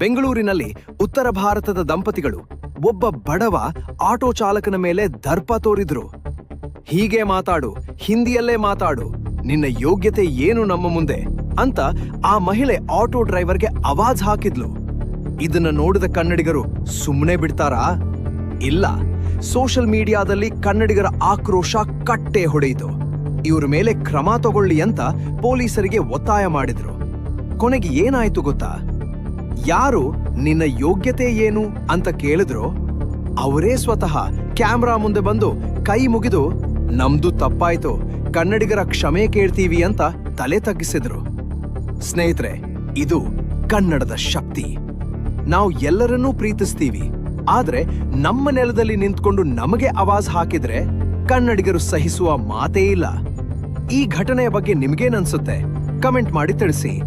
ಬೆಂಗಳೂರಿನಲ್ಲಿ ಉತ್ತರ ಭಾರತದ ದಂಪತಿಗಳು ಒಬ್ಬ ಬಡವ ಆಟೋ ಚಾಲಕನ ಮೇಲೆ ದರ್ಪ ತೋರಿದ್ರು. ಹೀಗೆ ಮಾತಾಡು, ಹಿಂದಿಯಲ್ಲೇ ಮಾತಾಡು, ನಿನ್ನ ಯೋಗ್ಯತೆ ಏನು ನಮ್ಮ ಮುಂದೆ ಅಂತ ಆ ಮಹಿಳೆ ಆಟೋ ಡ್ರೈವರ್ಗೆ ಅವಾಜ್ ಹಾಕಿದ್ಲು. ಇದನ್ನ ನೋಡಿದ ಕನ್ನಡಿಗರು ಸುಮ್ಮನೆ ಬಿಡ್ತಾರಾ? ಇಲ್ಲ ಸೋಷಿಯಲ್ ಮೀಡಿಯಾದಲ್ಲಿ ಕನ್ನಡಿಗರ ಆಕ್ರೋಶ ಕಟ್ಟೆ ಹೊಡೆಯಿತು. ಇವರ ಮೇಲೆ ಕ್ರಮ ತಗೊಳ್ಳಿ ಅಂತ ಪೊಲೀಸರಿಗೆ ಒತ್ತಾಯ ಮಾಡಿದ್ರು. ಕೊನೆಗೆ ಏನಾಯ್ತು ಗೊತ್ತಾ? ಯಾರು ನಿನ್ನ ಯೋಗ್ಯತೆ ಏನು ಅಂತ ಕೇಳಿದ್ರೋ ಅವರೇ ಸ್ವತಃ ಕ್ಯಾಮ್ರಾ ಮುಂದೆ ಬಂದು ಕೈ ಮುಗಿದು, ನಮ್ದು ತಪ್ಪಾಯ್ತು, ಕನ್ನಡಿಗರ ಕ್ಷಮೆ ಕೇಳ್ತೀವಿ ಅಂತ ತಲೆ ತಗ್ಗಿಸಿದ್ರು. ಸ್ನೇಹಿತರೆ, ಇದು ಕನ್ನಡದ ಶಕ್ತಿ. ನಾವು ಎಲ್ಲರನ್ನೂ ಪ್ರೀತಿಸ್ತೀವಿ, ಆದ್ರೆ ನಮ್ಮ ನೆಲದಲ್ಲಿ ನಿಂತ್ಕೊಂಡು ನಮಗೆ ಅವಾಜ್ ಹಾಕಿದ್ರೆ ಕನ್ನಡಿಗರು ಸಹಿಸುವ ಮಾತೇ ಇಲ್ಲ. ಈ ಘಟನೆಯ ಬಗ್ಗೆ ನಿಮ್ಗೇನನ್ಸುತ್ತೆ ಕಮೆಂಟ್ ಮಾಡಿ ತಿಳಿಸಿ.